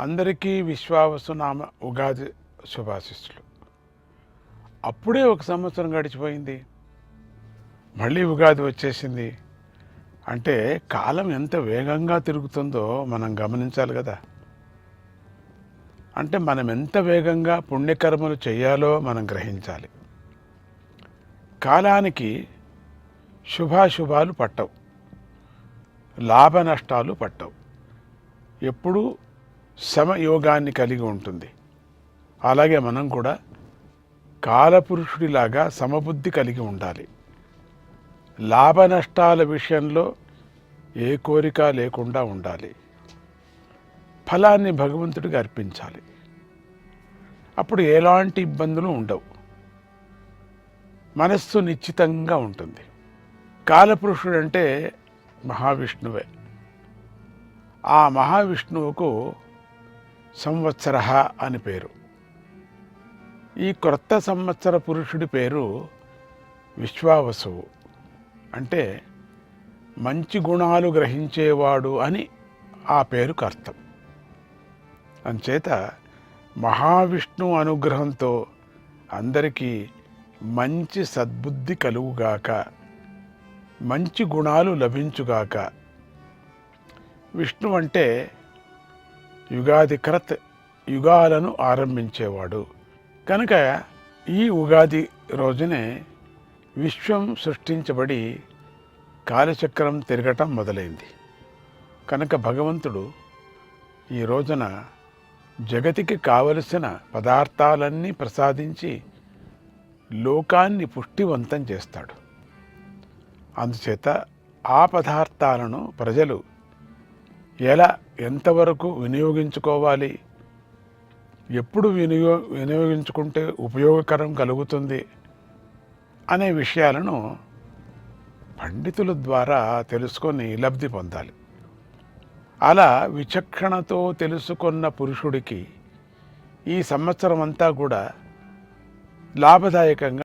అందరికీ విశ్వావసునామ ఉగాది శుభాశిస్సులు. అప్పుడే ఒక సంవత్సరం గడిచిపోయింది. మళ్ళీ ఉగాది వచ్చేసింది. అంటే కాలం ఎంత వేగంగా తిరుగుతుందో మనం గమనించాలి కదా. అంటే మనం ఎంత వేగంగా పుణ్యకర్మలు చేయాలో మనం గ్రహించాలి. కాలానికి శుభాశుభాలు పట్టవు. లాభ నష్టాలు పట్టవు. ఎప్పుడూ సమయోగాన్ని కలిగి ఉంటుంది. అలాగే మనం కూడా కాలపురుషుడిలాగా సమబుద్ధి కలిగి ఉండాలి. లాభ నష్టాల విషయంలో ఏ కోరిక లేకుండా ఉండాలి. ఫలాన్ని భగవంతుడికి అర్పించాలి. అప్పుడు ఎలాంటి ఇబ్బందులు ఉండవు. మనస్సు నిశ్చితంగా ఉంటుంది. కాలపురుషుడు అంటే మహావిష్ణువే. ఆ మహావిష్ణువుకు సంవత్సర అని పేరు. ఈ క్రొత్త సంవత్సర పురుషుడి పేరు విశ్వావసువు. అంటే మంచి గుణాలు గ్రహించేవాడు అని ఆ పేరుకు అర్థం. అంచేత మహావిష్ణు అనుగ్రహంతో అందరికీ మంచి సద్బుద్ధి కలుగుగాక మంచి గుణాలు లభించుగాక విష్ణు అంటే యుగాది క్రత్ యుగాలను ఆరంభించేవాడు. కనుక ఈ ఉగాది రోజునే విశ్వం సృష్టించబడి కాలచక్రం తిరగటం మొదలైంది. కనుక భగవంతుడు ఈ రోజున జగతికి కావలసిన పదార్థాలన్నీ ప్రసాదించి లోకాన్ని పుష్టివంతం చేస్తాడు. అందుచేత ఆ పదార్థాలను ప్రజలు ఎలా ఎంతవరకు వినియోగించుకోవాలి? ఎప్పుడు వినియో వినియోగించుకుంటే ఉపయోగకరం కలుగుతుంది? అనే విషయాలను పండితుల ద్వారా తెలుసుకొని లబ్ధి పొందాలి. అలా విచక్షణతో తెలుసుకున్న పురుషుడికి ఈ సంవత్సరం అంతా కూడా లాభదాయకంగా